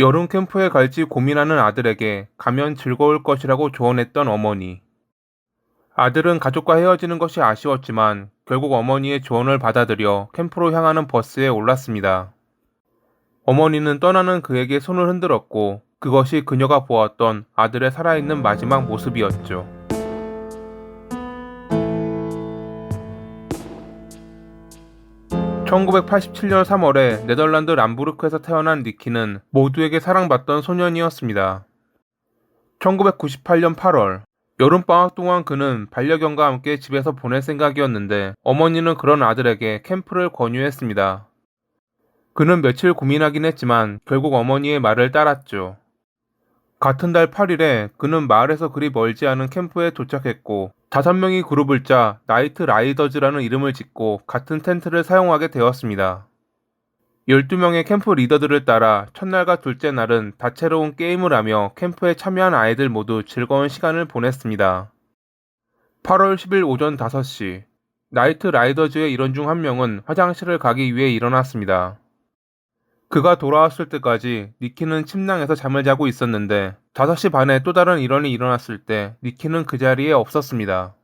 여름 캠프에 갈지 고민하는 아들에게 가면 즐거울 것이라고 조언했던 어머니. 아들은 가족과 헤어지는 것이 아쉬웠지만 결국 어머니의 조언을 받아들여 캠프로 향하는 버스에 올랐습니다. 어머니는 떠나는 그에게 손을 흔들었고 그것이 그녀가 보았던 아들의 살아있는 마지막 모습이었죠. (1987년 3월에) 네덜란드 람부르크에서 태어난 니키는 모두에게 사랑받던 소년이었습니다. (1998년 8월) 여름방학 동안 그는 반려견과 함께 집에서 보낼 생각이었는데 어머니는 그런 아들에게 캠프를 권유했습니다. 그는 며칠 고민하긴 했지만 결국 어머니의 말을 따랐죠. 같은 달 8일에 그는 마을에서 그리 멀지 않은 캠프에 도착했고 다섯 명이 그룹을 짜 나이트 라이더즈라는 이름을 짓고 같은 텐트를 사용하게 되었습니다. 12명의 캠프 리더들을 따라 첫날과 둘째 날은 다채로운 게임을 하며 캠프에 참여한 아이들 모두 즐거운 시간을 보냈습니다. 8월 10일 오전 5시 나이트 라이더즈의 일원 중 한 명은 화장실을 가기 위해 일어났습니다. 그가 돌아왔을 때까지 니키는 침낭에서 잠을 자고 있었는데 5시 반에 또 다른 일원이 일어났을 때 니키는 그 자리에 없었습니다.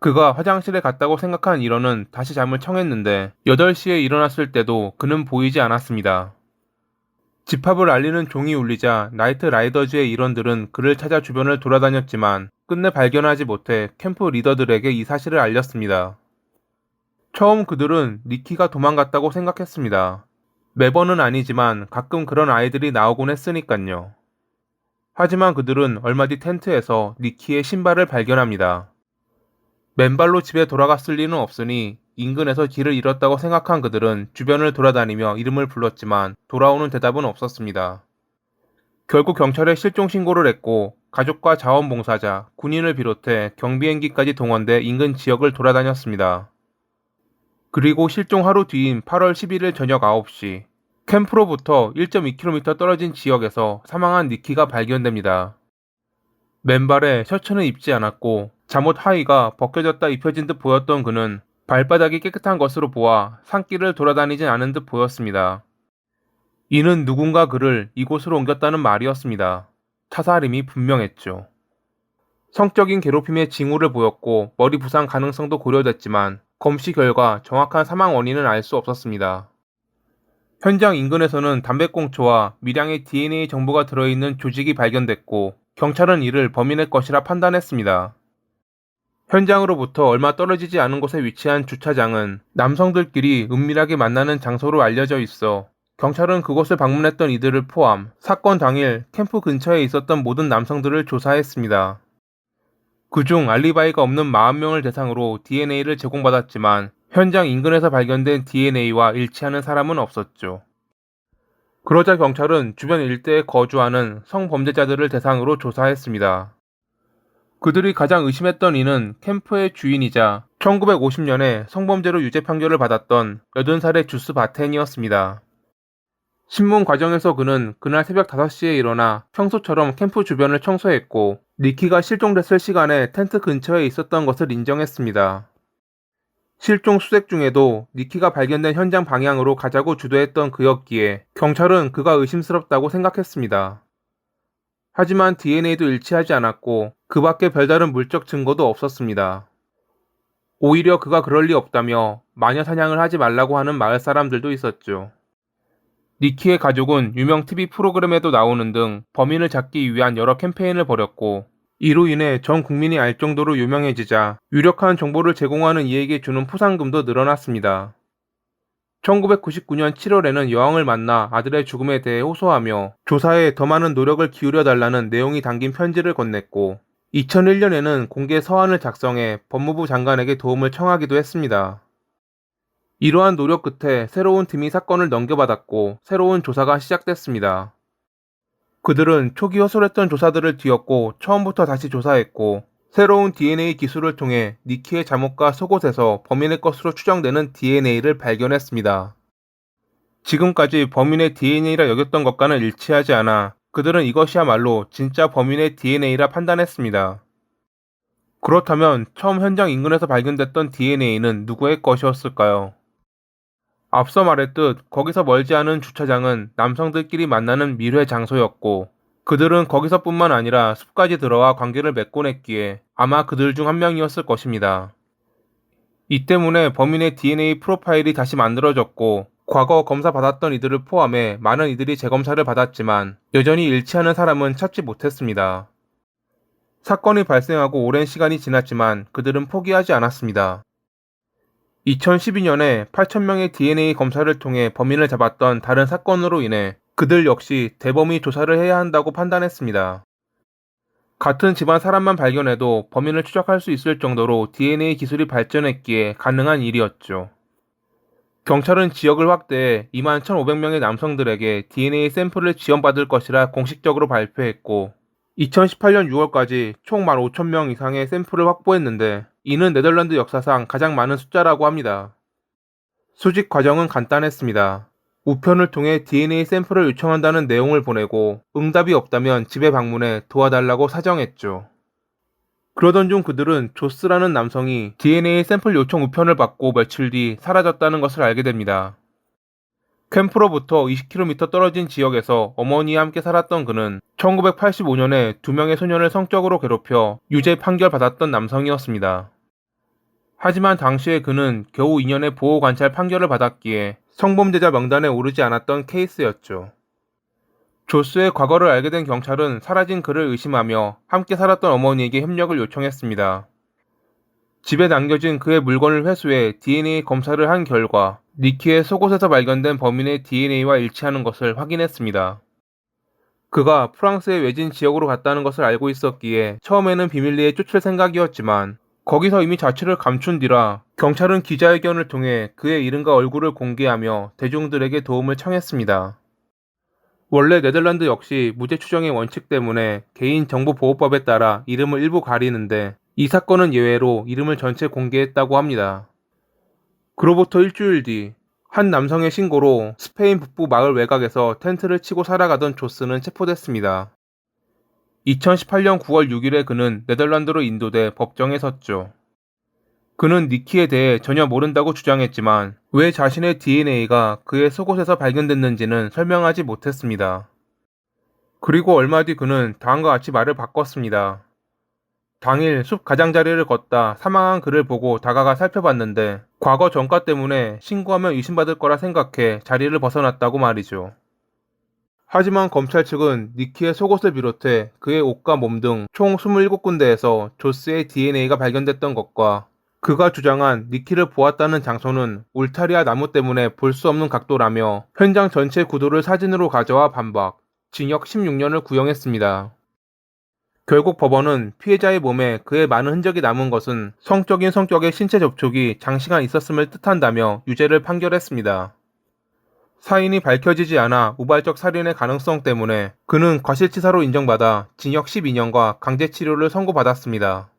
그가 화장실에 갔다고 생각한 일원은 다시 잠을 청했는데 8시에 일어났을 때도 그는 보이지 않았습니다. 집합을 알리는 종이 울리자 나이트 라이더즈의 일원들은 그를 찾아 주변을 돌아다녔지만 끝내 발견하지 못해 캠프 리더들에게 이 사실을 알렸습니다. 처음 그들은 니키가 도망갔다고 생각했습니다. 매번은 아니지만 가끔 그런 아이들이 나오곤 했으니깐요. 하지만 그들은 얼마 뒤 텐트에서 니키의 신발을 발견합니다. 맨발로 집에 돌아갔을 리는 없으니 인근에서 길을 잃었다고 생각한 그들은 주변을 돌아다니며 이름을 불렀지만 돌아오는 대답은 없었습니다. 결국 경찰에 실종 신고를 했고 가족과 자원봉사자, 군인을 비롯해 경비행기까지 동원돼 인근 지역을 돌아다녔습니다. 그리고 실종 하루 뒤인 8월 11일 저녁 9시 캠프로부터 1.2km 떨어진 지역에서 사망한 니키가 발견됩니다. 맨발에 셔츠는 입지 않았고 잠옷 하의가 벗겨졌다 입혀진 듯 보였던 그는 발바닥이 깨끗한 것으로 보아 산길을 돌아다니진 않은 듯 보였습니다. 이는 누군가 그를 이곳으로 옮겼다는 말이었습니다. 타살임이 분명했죠. 성적인 괴롭힘의 징후를 보였고 머리 부상 가능성도 고려됐지만 검시 결과 정확한 사망 원인은 알 수 없었습니다. 현장 인근에서는 담배꽁초와 미량의 DNA 정보가 들어있는 조직이 발견됐고 경찰은 이를 범인의 것이라 판단했습니다. 현장으로부터 얼마 떨어지지 않은 곳에 위치한 주차장은 남성들끼리 은밀하게 만나는 장소로 알려져 있어 경찰은 그곳을 방문했던 이들을 포함 사건 당일 캠프 근처에 있었던 모든 남성들을 조사했습니다. 그중 알리바이가 없는 40명을 대상으로 DNA를 제공받았지만 현장 인근에서 발견된 DNA와 일치하는 사람은 없었죠. 그러자 경찰은 주변 일대에 거주하는 성범죄자들을 대상으로 조사했습니다. 그들이 가장 의심했던 이는 캠프의 주인이자 1950년에 성범죄로 유죄 판결을 받았던 80살의 주스 바텐이었습니다. 신문 과정에서 그는 그날 새벽 5시에 일어나 평소처럼 캠프 주변을 청소했고 니키가 실종됐을 시간에 텐트 근처에 있었던 것을 인정했습니다. 실종 수색 중에도 니키가 발견된 현장 방향으로 가자고 주도했던 그였기에 경찰은 그가 의심스럽다고 생각했습니다. 하지만 DNA도 일치하지 않았고 그 밖에 별다른 물적 증거도 없었습니다. 오히려 그가 그럴 리 없다며 마녀 사냥을 하지 말라고 하는 마을 사람들도 있었죠. 니키의 가족은 유명 TV 프로그램에도 나오는 등 범인을 잡기 위한 여러 캠페인을 벌였고 이로 인해 전 국민이 알 정도로 유명해지자 유력한 정보를 제공하는 이에게 주는 포상금도 늘어났습니다. 1999년 7월에는 여왕을 만나 아들의 죽음에 대해 호소하며 조사에 더 많은 노력을 기울여 달라는 내용이 담긴 편지를 건넸고 2001년에는 공개 서한을 작성해 법무부 장관에게 도움을 청하기도 했습니다. 이러한 노력 끝에 새로운 팀이 사건을 넘겨받았고 새로운 조사가 시작됐습니다. 그들은 초기 허술했던 조사들을 뒤엎고 처음부터 다시 조사했고 새로운 DNA 기술을 통해 니키의 잠옷과 속옷에서 범인의 것으로 추정되는 DNA를 발견했습니다. 지금까지 범인의 DNA라 여겼던 것과는 일치하지 않아 그들은 이것이야말로 진짜 범인의 DNA라 판단했습니다. 그렇다면 처음 현장 인근에서 발견됐던 DNA는 누구의 것이었을까요? 앞서 말했듯 거기서 멀지 않은 주차장은 남성들끼리 만나는 밀회 장소였고 그들은 거기서뿐만 아니라 숲까지 들어와 관계를 맺곤 했기에 아마 그들 중 한 명이었을 것입니다. 이 때문에 범인의 DNA 프로파일이 다시 만들어졌고 과거 검사 받았던 이들을 포함해 많은 이들이 재검사를 받았지만 여전히 일치하는 사람은 찾지 못했습니다. 사건이 발생하고 오랜 시간이 지났지만 그들은 포기하지 않았습니다. 2012년에 8,000명의 DNA 검사를 통해 범인을 잡았던 다른 사건으로 인해 그들 역시 대범위 조사를 해야 한다고 판단했습니다. 같은 집안 사람만 발견해도 범인을 추적할 수 있을 정도로 DNA 기술이 발전했기에 가능한 일이었죠. 경찰은 지역을 확대해 2만 1,500명의 남성들에게 DNA 샘플을 지원받을 것이라 공식적으로 발표했고 2018년 6월까지 총 15,000명 이상의 샘플을 확보했는데 이는 네덜란드 역사상 가장 많은 숫자라고 합니다. 수집 과정은 간단했습니다. 우편을 통해 DNA 샘플을 요청한다는 내용을 보내고 응답이 없다면 집에 방문해 도와달라고 사정했죠. 그러던 중 그들은 조스라는 남성이 DNA 샘플 요청 우편을 받고 며칠 뒤 사라졌다는 것을 알게 됩니다. 캠프로부터 20km 떨어진 지역에서 어머니와 함께 살았던 그는 1985년에 두 명의 소년을 성적으로 괴롭혀 유죄 판결 받았던 남성이었습니다. 하지만 당시에 그는 겨우 2년의 보호 관찰 판결을 받았기에 성범죄자 명단에 오르지 않았던 케이스였죠. 조스의 과거를 알게 된 경찰은 사라진 그를 의심하며 함께 살았던 어머니에게 협력을 요청했습니다. 집에 남겨진 그의 물건을 회수해 DNA 검사를 한 결과 니키의 속옷에서 발견된 범인의 DNA와 일치하는 것을 확인했습니다. 그가 프랑스의 외진 지역으로 갔다는 것을 알고 있었기에 처음에는 비밀리에 쫓을 생각이었지만 거기서 이미 자취를 감춘 뒤라 경찰은 기자회견을 통해 그의 이름과 얼굴을 공개하며 대중들에게 도움을 청했습니다. 원래 네덜란드 역시 무죄 추정의 원칙 때문에 개인 정보보호법에 따라 이름을 일부 가리는데 이 사건은 예외로 이름을 전체 공개했다고 합니다. 그로부터 일주일 뒤 한 남성의 신고로 스페인 북부 마을 외곽에서 텐트를 치고 살아가던 조스는 체포됐습니다. 2018년 9월 6일에 그는 네덜란드로 인도돼 법정에 섰죠. 그는 니키에 대해 전혀 모른다고 주장했지만 왜 자신의 DNA가 그의 속옷에서 발견됐는지는 설명하지 못했습니다. 그리고 얼마 뒤 그는 다음과 같이 말을 바꿨습니다. 당일 숲 가장자리를 걷다 사망한 그를 보고 다가가 살펴봤는데 과거 전과 때문에 신고하면 의심받을 거라 생각해 자리를 벗어났다고 말이죠. 하지만 검찰 측은 니키의 속옷을 비롯해 그의 옷과 몸 등 총 27군데에서 조스의 DNA가 발견됐던 것과 그가 주장한 니키를 보았다는 장소는 울타리와 나무 때문에 볼 수 없는 각도라며 현장 전체 구도를 사진으로 가져와 반박, 징역 16년을 구형했습니다. 결국 법원은 피해자의 몸에 그의 많은 흔적이 남은 것은 성적인 성격의 신체 접촉이 장시간 있었음을 뜻한다며 유죄를 판결했습니다. 사인이 밝혀지지 않아 우발적 살인의 가능성 때문에 그는 과실치사로 인정받아 징역 12년과 강제치료를 선고받았습니다.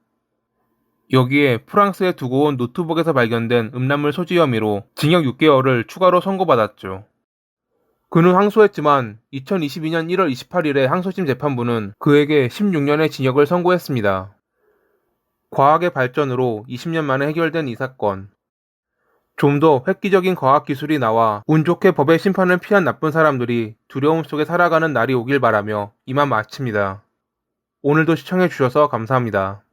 여기에 프랑스에 두고 온 노트북에서 발견된 음란물 소지 혐의로 징역 6개월을 추가로 선고받았죠. 그는 항소했지만 2022년 1월 28일에 항소심 재판부는 그에게 16년의 징역을 선고했습니다. 과학의 발전으로 20년 만에 해결된 이 사건. 좀 더 획기적인 과학 기술이 나와 운 좋게 법의 심판을 피한 나쁜 사람들이 두려움 속에 살아가는 날이 오길 바라며 이만 마칩니다. 오늘도 시청해주셔서 감사합니다.